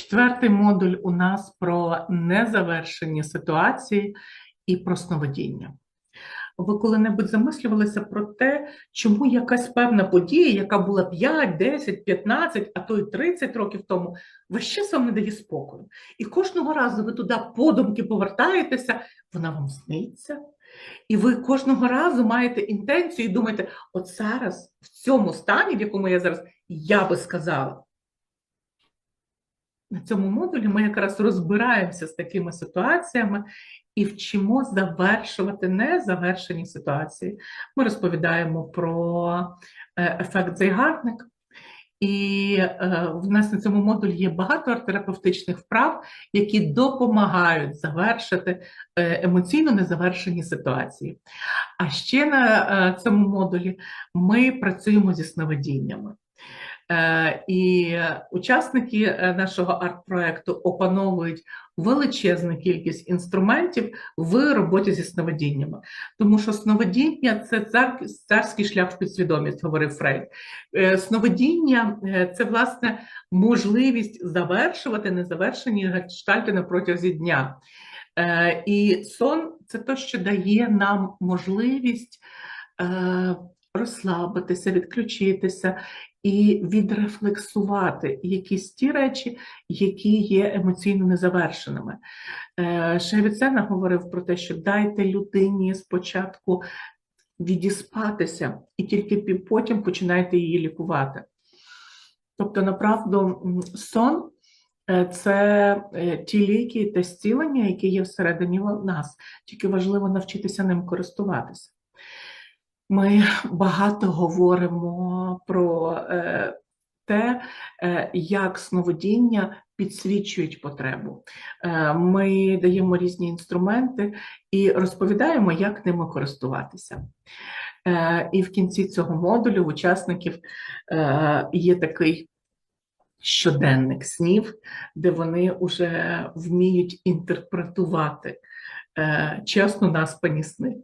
Четвертий модуль у нас про незавершені ситуації і про сновидіння. Ви коли-небудь замислювалися про те, чому якась певна подія, яка була 5, 10, 15, а то й 30 років тому, весь час вам не дає спокою. І кожного разу ви туди подумки повертаєтеся, вона вам сниться. І ви кожного разу маєте інтенцію і думаєте, от зараз, в цьому стані, в якому я зараз, я би сказала. На цьому модулі ми якраз розбираємося з такими ситуаціями і вчимо завершувати незавершені ситуації. Ми розповідаємо про е, ефект зайгарник, і е, в нас на цьому модулі є багато арт-терапевтичних вправ, які допомагають завершити е, емоційно незавершені ситуації. А ще на цьому модулі ми працюємо зі сновидіннями. Е, І учасники е, нашого арт-проекту опановують величезну кількість інструментів в роботі зі сновидіннями. Тому що сновидіння це цар, царський шлях в підсвідомість, говорив Фрейд. Е, Сновидіння це власне можливість завершувати незавершені гештальти на протязі дня. І сон це те, що дає нам можливість розслабитися, відключитися і відрефлексувати якісь ті речі, які є емоційно незавершеними. Е, Шевіцена говорив про те, що дайте людині спочатку відіспатися, і тільки потім починайте її лікувати. Тобто, направду, сон е, це е, ті ліки та зцілення, які є всередині нас, тільки важливо навчитися ним користуватися. Ми багато говоримо про е, те, е, як сновидіння підсвічують потребу. Е, Ми даємо різні інструменти і розповідаємо, як ними користуватися. І в кінці цього модулю учасників є такий щоденник снів, де вони вже вміють інтерпретувати чесно наспані сни.